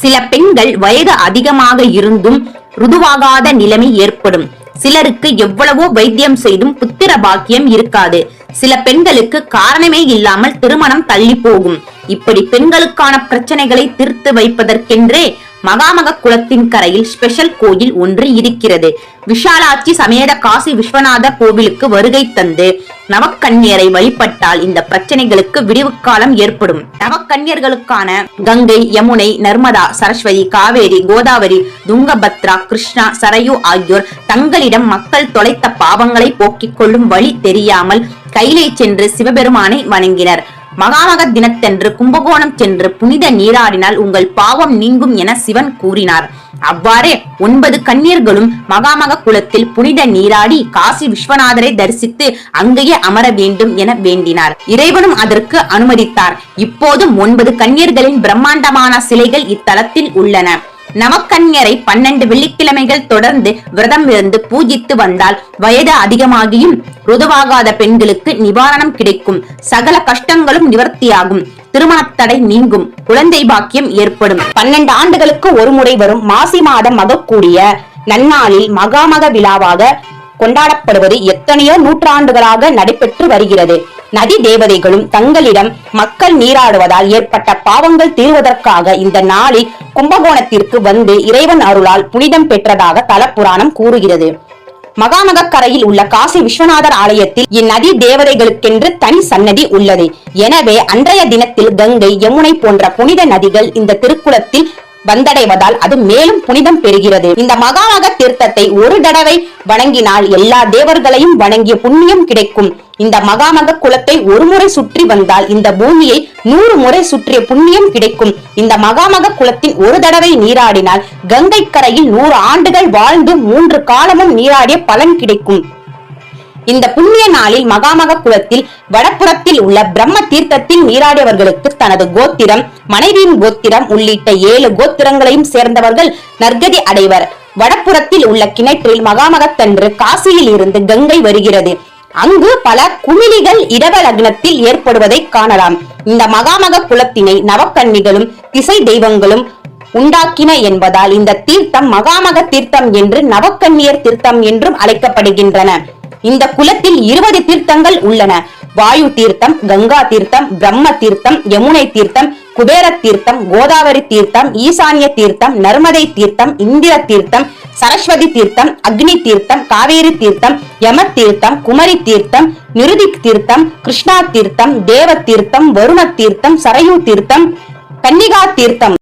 சில பெண்கள் வயது அதிகமாக இருந்தும் ருதுவாகாத நிலைமை ஏற்படும். சிலருக்கு எவ்வளவோ வைத்தியம் செய்தும் புத்திர பாக்கியம் இருக்காது. சில பெண்களுக்கு காரணமே இல்லாமல் திருமணம் தள்ளி போகும் இப்படி பெண்களுக்கான பிரச்சனைகளை தீர்த்து வைப்பதற்கென்றே மகாமக குளத்தின் கரையில் ஸ்பெஷல் கோயில் ஒன்று இருக்கிறது. விஷாலாட்சி சமேத காசி விஸ்வநாத கோவிலுக்கு வருகை தந்து நவக்கன்னியரை வழிபட்டால் இந்த பிரச்சனைகளுக்கு விடிவு காலம் ஏற்படும். நவக்கன்னியர்களுக்கான கங்கை யமுனை நர்மதா சரஸ்வதி காவேரி கோதாவரி துங்கபத்ரா கிருஷ்ணா சரயு ஆகியோர் தங்களிடம் மக்கள் தொலைத்த பாவங்களை போக்கிக் கொள்ளும் வழி தெரியாமல் கையிலே சென்று சிவபெருமானை வணங்கினர். மகாமக தினத்தன்று கும்பகோணம் சென்று புனித நீராடினால் உங்கள் பாவம் நீங்கும் என சிவன் கூறினார். அவ்வாறே ஒன்பது கன்னியர்களும் மகாமக குலத்தில் புனித நீராடி காசி விஸ்வநாதரை தரிசித்து அங்கேயே அமர வேண்டும் என வேண்டினார். இறைவனும் அதற்கு அனுமதித்தார். இப்போதும் ஒன்பது கன்னியர்களின் பிரம்மாண்டமான சிலைகள் இத்தலத்தில் உள்ளன. நவக்கன்யரை பன்னெண்டு வெள்ளிக்கிழமைகள் தொடர்ந்து விரதம் இருந்து பூஜித்து வந்தால் வயது அதிகமாகியும் ருதுவாகாத பெண்களுக்கு நிவாரணம் கிடைக்கும். சகல கஷ்டங்களும் நிவர்த்தியாகும். திருமணத்தடை நீங்கும். குழந்தை பாக்கியம் ஏற்படும். பன்னெண்டு ஆண்டுகளுக்கு ஒரு முறை வரும் மாசி மாதம் மகக்கூடிய நன்னாளில் மகாமக விழாவாக கொண்டாடப்படுவது எத்தனையோ நூற்றாண்டுகளாக நடைபெற்று வருகிறது. நதி தேவதைகளும் தங்களிடம் மக்கள் நீராடுவதால் ஏற்பட்ட பாவங்கள் தீர்வதற்காக இந்த நாளில் கும்பகோணத்திற்கு வந்து இறைவன் அருளால் புனிதம் பெற்றதாக தலப்புராணம் கூறுகிறது. மகாமகக்கரையில் உள்ள காசி விஸ்வநாதர் ஆலயத்தில் இந்நதி தேவதைகளுக்கென்று தனி சன்னதி உள்ளது. எனவே அன்றைய தினத்தில் கங்கை யமுனை போன்ற புனித நதிகள் இந்த திருக்குளத்தில் வந்தடைவதால் அது மேலும் புனிதம் பெறுகிறது. இந்த மகாமக தீர்த்தத்தை ஒரு தடவை வணங்கினால் எல்லா தேவர்களையும் வணங்கிய புண்ணியம் கிடைக்கும். இந்த மகாமக குலத்தை ஒரு முறை சுற்றி வந்தால் இந்த பூமியை நூறு முறை சுற்றிய புண்ணியம் கிடைக்கும். இந்த மகாமக குலத்தின் ஒரு தடவை நீராடினால் கங்கை கரையில் நூறு ஆண்டுகள் வாழ்ந்து மூன்று காலமும் நீராடிய பலன் கிடைக்கும். இந்த புண்ணிய நாளில் மகாமக குலத்தில் வடப்புறத்தில் உள்ள பிரம்ம தீர்த்தத்தில் நீராடியவர்களுக்கு தனது கோத்திரம் மனைவியின் கோத்திரம் உள்ளிட்ட ஏழு கோத்திரங்களையும் சேர்ந்தவர்கள் நற்கதி அடைவர். வடப்புறத்தில் உள்ள கிணற்றில் மகாமகத்தன்று காசியில் இருந்து கங்கை வருகிறது. அங்கு பல குமிழிகள் இடவ லக்னத்தில் ஏற்படுவதை காணலாம். இந்த மகாமக குலத்தினை நவக்கன்னிகளும் திசை தெய்வங்களும் உண்டாக்கின என்பதால் இந்த தீர்த்தம் மகாமக தீர்த்தம் என்று நவக்கன்னியர் தீர்த்தம் என்றும் அழைக்கப்படுகின்றன. இந்த குலத்தில் இருபது தீர்த்தங்கள் உள்ளன. வாயு தீர்த்தம் கங்கா தீர்த்தம் பிரம்ம தீர்த்தம் யமுனை தீர்த்தம் குபேர தீர்த்தம் கோதாவரி தீர்த்தம் ஈசானிய தீர்த்தம் நர்மதை தீர்த்தம் இந்திர தீர்த்தம் சரஸ்வதி தீர்த்தம் அக்னி தீர்த்தம் காவேரி தீர்த்தம் யம தீர்த்தம் குமரி தீர்த்தம் நிருதி தீர்த்தம் கிருஷ்ணா தீர்த்தம் தேவ தீர்த்தம் வருண தீர்த்தம் சரயு தீர்த்தம் கன்னிகா தீர்த்தம்.